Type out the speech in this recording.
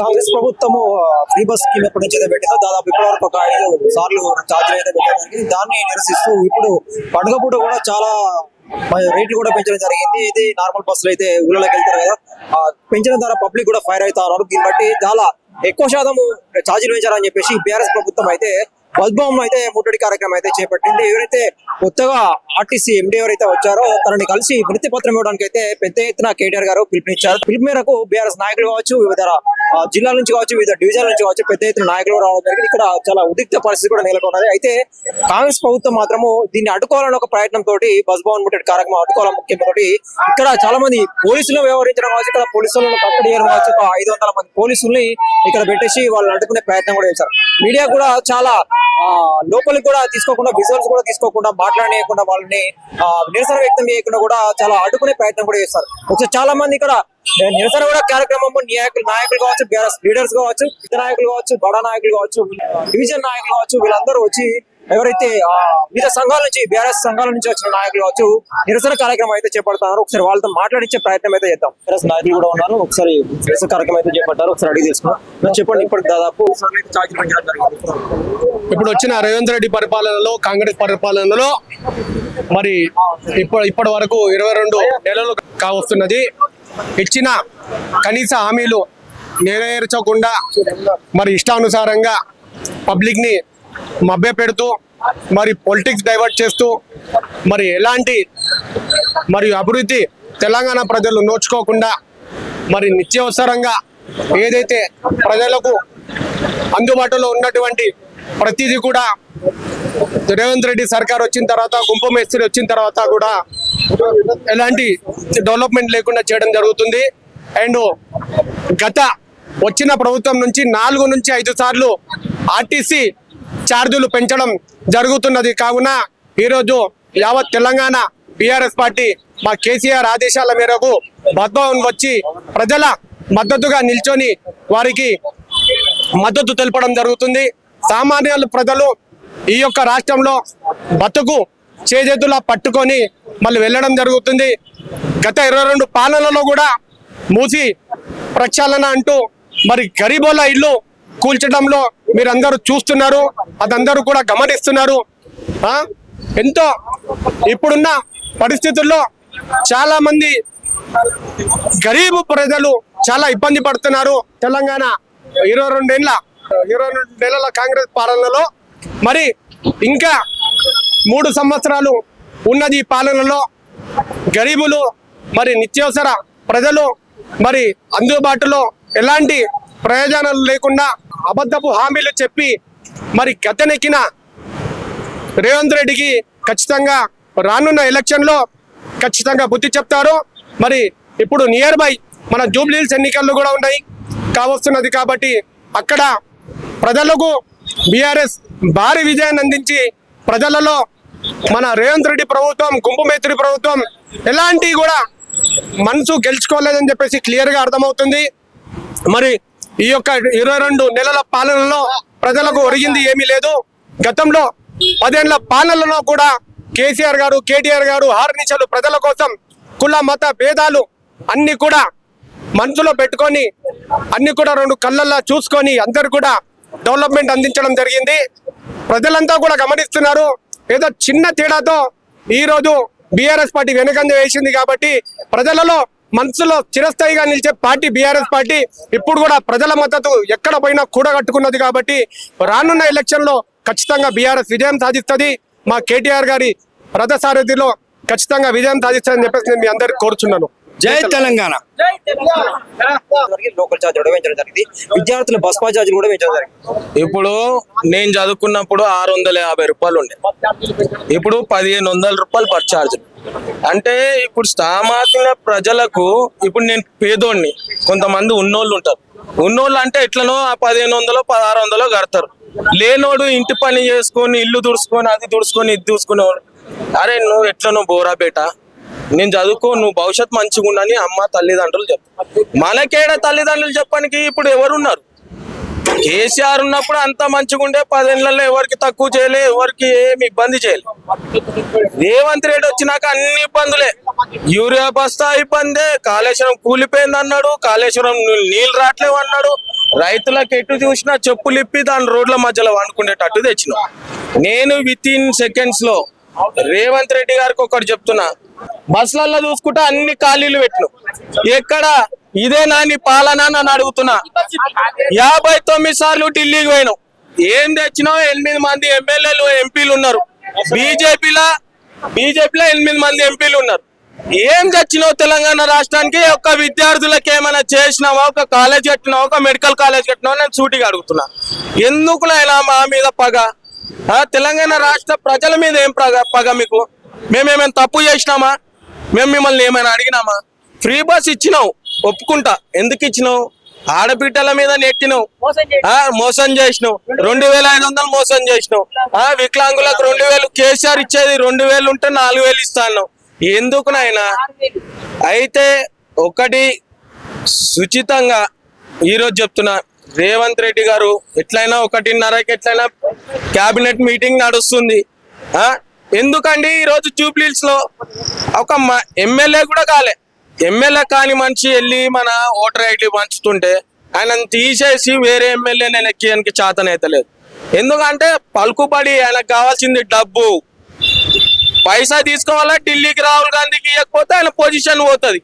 కాంగ్రెస్ ప్రభుత్వము free bus scheme ఎప్పటి నుంచి అయితే పెట్టిందో దాదాపు ఇప్పటి వరకు ఒక ఐదు సార్లు ఛార్జీలు అయితే పెట్టడానికి దాన్ని నిరసిస్తూ ఇప్పుడు పండుగ పూట కూడా చాలా రేట్లు కూడా పెంచడం జరిగింది. ఇది నార్మల్ బస్సులు అయితే ఊళ్ళలోకి వెళ్తారు కదా ఆ పెంచడం ద్వారా పబ్లిక్ కూడా ఫైర్ అవుతారు దీన్ని బట్టి చాలా ఎక్కువ శాతం ఛార్జీలు పెంచారని చెప్పేసి బీఆర్ఎస్ ప్రభుత్వం అయితే బస్భవన్ అయితే ముట్టడి కార్యక్రమం అయితే చేపట్టింది. ఎవరైతే కొత్తగా ఆర్టీసీ ఎండి ఎవరైతే వచ్చారో తనని కలిసి వినతి పత్రం ఇవ్వడానికి అయితే పెద్ద ఎత్తున కేటీఆర్ గారు పిలుపునిచ్చారు. పిలుపు మేరకు బీఆర్ఎస్ నాయకులు కావచ్చు వివిధ ఆ, జిల్లాల నుంచి కావచ్చు వివిధ డివిజన్ల నుంచి కావచ్చు పెద్ద ఎత్తున నాయకులు రావడం జరిగింది. ఇక్కడ చాలా ఉద్రిక్త పరిస్థితి కూడా నెలకొన్నది. అయితే కాంగ్రెస్ ప్రభుత్వం మాత్రము దీన్ని అడ్డుకోవాలని ఒక ప్రయత్నం తోటి బస్ భవన్ ముట్టడి కార్యక్రమం అడ్డుకోవాలని ముఖ్యం తోటి ఇక్కడ చాలా మంది పోలీసులు వ్యవహరించడం కావచ్చు ఇక్కడ పోలీసులను కట్టడి చేయడం కావచ్చు ఒక ఐదు వందల మంది పోలీసుల్ని ఇక్కడ పెట్టేసి వాళ్ళని అడ్డుకునే ప్రయత్నం కూడా చేశారు. మీడియా కూడా చాలా ఆ, లోపలికి కూడా తీసుకోకుండా విజువల్స్ కూడా తీసుకోకుండా మాట్లాడేయకుండా వాళ్ళని నిరసన వ్యక్తం చేయకుండా కూడా చాలా అడ్డుకునే ప్రయత్నం కూడా చేస్తారు ఒకసారి చాలా మంది ఇక్కడ నిరసన కూడా కార్యక్రమం నాయకులు నాయకులు కావచ్చు బీఆర్ఎస్ లీడర్స్ కావచ్చు ఇతర నాయకులు కావచ్చు బడా నాయకులు కావచ్చు డివిజన్ నాయకులు కావచ్చు వీళ్ళందరూ వచ్చి ఎవరైతే వివిధ సంఘాల నుంచి బీఆర్ఎస్ సంఘాల నుంచి వచ్చిన నాయకులు కావచ్చు నిరసన కార్యక్రమం అయితే చేపడతారు. ఒకసారి వాళ్ళతో మాట్లాడించే ప్రయత్నం అయితే చేద్దాం. బీఆర్ఎస్ నాయకులు కూడా ఉన్నారు ఒకసారి నిరసన కార్యక్రమం అయితే చేపట్టారు ఒకసారి అడిగి తెలుసుకున్నాం చెప్పండి ఇప్పటికి దాదాపు ఇప్పుడు వచ్చిన రేవంత్ రెడ్డి పరిపాలనలో కాంగ్రెస్ పరిపాలనలో మరి ఇప్పటి వరకు ఇరవై రెండు నెలలు కావస్తున్నది. ఇచ్చిన కనీస హామీలు నెరవేర్చకుండా మరి ఇష్టానుసారంగా పబ్లిక్ని మభ్య పెడుతూ మరి పొలిటిక్స్ డైవర్ట్ చేస్తూ మరి ఎలాంటి మరియు అభివృద్ధి తెలంగాణ ప్రజలు నోచుకోకుండా మరి నిత్యవసరంగా ఏదైతే ప్రజలకు అందుబాటులో ఉన్నటువంటి ప్రతిదీ కూడా రేవంత్ రెడ్డి సర్కార్ వచ్చిన తర్వాత గుంపు మేస్త్రి వచ్చిన తర్వాత కూడా ఎలాంటి డెవలప్మెంట్ లేకుండా చేయడం జరుగుతుంది. అండ్ గత వచ్చిన ప్రభుత్వం నుంచి నాలుగు నుంచి ఐదు సార్లు ఆర్టీసీ ఛార్జీలు పెంచడం జరుగుతున్నది. కావున ఈరోజు యావత్ తెలంగాణ బీఆర్ఎస్ పార్టీ మా కేసీఆర్ ఆదేశాల మేరకు భద్భవన్ వచ్చి ప్రజల మద్దతుగా నిల్చొని వారికి మద్దతు తెలపడం జరుగుతుంది. సామాన్య ప్రజలు ఈ యొక్క రాష్ట్రంలో బతుకు చేజేతులా పట్టుకొని మళ్ళీ వెళ్ళడం జరుగుతుంది. గత ఇరవై రెండు పాలనలో కూడా మూసి ప్రక్షాళన అంటూ మరి గరీబోల ఇల్లు కూల్చడంలో మీరందరూ చూస్తున్నారు. అదందరూ కూడా గమనిస్తున్నారు. ఎంతో ఇప్పుడున్న పరిస్థితుల్లో చాలా మంది గరీబు ప్రజలు చాలా ఇబ్బంది పడుతున్నారు. తెలంగాణ ఇరవై రెండేళ్ళ ఇరవై రెండు నెలల కాంగ్రెస్ పాలనలో. మరి ఇంకా మూడు సంవత్సరాలు ఉన్నది ఈ పాలనలో. గరీబులు మరి నిత్యావసర ప్రజలు మరి అందుబాటులో ఎలాంటి ప్రయోజనాలు లేకుండా అబద్ధపు హామీలు చెప్పి మరి గతనెక్కిన రేవంత్ రెడ్డికి ఖచ్చితంగా రానున్న ఎలక్షన్లో ఖచ్చితంగా బుద్ధి చెప్తారు. మరి ఇప్పుడు నియర్ బై మన జూబ్లీహిల్స్ ఎన్నికలు కూడా ఉన్నాయి. కావస్తున్నది కాబట్టి అక్కడ ప్రజలకు బీఆర్ఎస్ భారీ విజయాన్ని అందించి ప్రజలలో మన రేవంత్ రెడ్డి ప్రభుత్వం గుంపుమేత్రి ప్రభుత్వం ఎలాంటి కూడా మనసు గెలుచుకోలేదని చెప్పేసి క్లియర్గా అర్థమవుతుంది. మరి ఈ యొక్క ఇరవై రెండు నెలల పాలనలో ప్రజలకు ఒరిగింది ఏమీ లేదు. గతంలో పదేళ్ళ పాలనలో కూడా కేసీఆర్ గారు కేటీఆర్ గారు హార్నిచలు ప్రజల కోసం కుల మత భేదాలు అన్ని కూడా మనసులో పెట్టుకొని అన్ని కూడా రెండు కళ్ళల్లో చూసుకొని అందరు కూడా డెవలప్మెంట్ అందించడం జరిగింది. ప్రజలంతా కూడా గమనిస్తున్నారు. ఏదో చిన్న తేడాతో ఈ రోజు బీఆర్ఎస్ పార్టీ వెనుకంజ వేసింది కాబట్టి ప్రజలలో మనసులో చిరస్థాయిగా నిలిచే పార్టీ బీఆర్ఎస్ పార్టీ ఇప్పుడు కూడా ప్రజల మద్దతు ఎక్కడ పోయినా కూడగట్టుకున్నది కాబట్టి రానున్న ఎలక్షన్లో ఖచ్చితంగా బీఆర్ఎస్ విజయం సాధిస్తుంది. మా కేటీఆర్ గారి రథసారథిలో ఖచ్చితంగా విజయం సాధిస్తుందని చెప్పేసి నేను మీ అందరికి కోరుచున్నాను. జై తెలంగాణ. లోకల్ ఛార్జ్ కూడా పెంచడం జరిగింది. విద్యార్థుల బస్ పాస్ ఛార్జీలు కూడా పెంచడం జరిగింది. ఇప్పుడు నేను చదువుకున్నప్పుడు ఆరు వందల యాభై రూపాయలు ఉండే. ఇప్పుడు పదిహేను వందల రూపాయలు పర్ ఛార్జ్ అంటే ఇప్పుడు సామాన్య ప్రజలకు ఇప్పుడు నేను పేదోడిని కొంతమంది ఉన్నోళ్ళు ఉంటారు. ఉన్నోళ్ళు అంటే ఎట్లనో ఆ పదిహేను వందలు పదహారు వందలు కడతారు. లేనోడు ఇంటి పని చేసుకొని ఇల్లు దుడుచుకొని అది దుడుచుకొని ఇది చూసుకునేవాడు అరే నువ్వు ఎట్లనో బోరా బేట. నేను చదువుకో నువ్వు భవిష్యత్ మంచిగా ఉండని అమ్మ తల్లిదండ్రులు చెప్తారు మనకేడ తల్లిదండ్రులు చెప్పడానికి ఇప్పుడు ఎవరున్నారు? కేసీఆర్ ఉన్నప్పుడు అంత మంచిగా ఉండే పదేళ్ళలో ఎవరికి తక్కువ చేయలే ఎవరికి ఏమి ఇబ్బంది చేయలే. రేవంత్ రెడ్డి వచ్చినాక అన్ని ఇబ్బందులే. యూరియా బస్తా ఇబ్బందే కాళేశ్వరం కూలిపోయింది అన్నాడు కాళేశ్వరం నీళ్ళు రావట్లేవు అన్నాడు. రైతులకు ఎటు చూసినా చెప్పులు ఇప్పి దాని రోడ్ల మధ్యలో వండుకునేటట్టు తెచ్చిన. నేను విత్ ఇన్ సెకండ్స్లో రేవంత్ రెడ్డి గారికి ఒకటి చెప్తున్నా. బస్సులలో చూసుకుంటే అన్ని ఖాళీలు పెట్టిన. ఎక్కడ? ఇదే నాని పాలన నన్ను అడుగుతున్నా. యాభై తొమ్మిది సార్లు ఢిల్లీకి పోయినాం. ఏం తెచ్చినావు ఎనిమిది మంది ఎమ్మెల్యేలు ఎంపీలు ఉన్నారు. బీజేపీలా? బీజేపీలో ఎనిమిది మంది ఎంపీలు ఉన్నారు. ఏం తెచ్చినావు తెలంగాణ రాష్ట్రానికి? ఒక విద్యార్థులకు ఏమైనా చేసినావా? ఒక కాలేజ్ కట్టినావా? ఒక మెడికల్ కాలేజ్ కట్టినావా? నేను సూటిగా అడుగుతున్నా. ఎందుకు ఇలా మా మీద పగ? తెలంగాణ రాష్ట్ర ప్రజల మీద ఏం పగ పగ మీకు? మేమేమైనా తప్పు చేసినామా? మేము మిమ్మల్ని ఏమైనా అడిగినామా? ఫ్రీ బస్ ఇచ్చినావు ఒప్పుకుంటా. ఎందుకు ఇచ్చినావు? ఆడబిడ్డల మీద నెట్టినావు. మోసం చేసినావు. రెండు వేల ఐదు వందలు మోసం చేసినావు. ఆ వికలాంగులకు రెండు వేలు కేసీఆర్ ఇచ్చేది రెండు వేలు ఉంటే నాలుగు వేలు ఇస్తాను ఎందుకు నాయనా? అయితే ఒకటి సుచితంగా ఈరోజు చెప్తున్నా. రేవంత్ రెడ్డి గారు ఎట్లయినా ఒకటిన్నరకి ఎట్లయినా క్యాబినెట్ మీటింగ్ నడుస్తుంది. ఆ ఎందుకండి ఈరోజు జూబ్లీస్లో ఒక ఎమ్మెల్యే కూడా కాలే. ఎమ్మెల్యే కాని మనిషి వెళ్ళి మన ఓటర్ ఐడి పంచుతుంటే ఆయన తీసేసి వేరే ఎమ్మెల్యే నేను ఎక్కియానికి చేతనైతలేదు ఎందుకంటే పలుకుబడి ఆయనకు కావాల్సింది డబ్బు. పైసా తీసుకోవాలా ఢిల్లీకి రాహుల్ గాంధీకి ఇవ్వకపోతే ఆయన పొజిషన్ పోతుంది.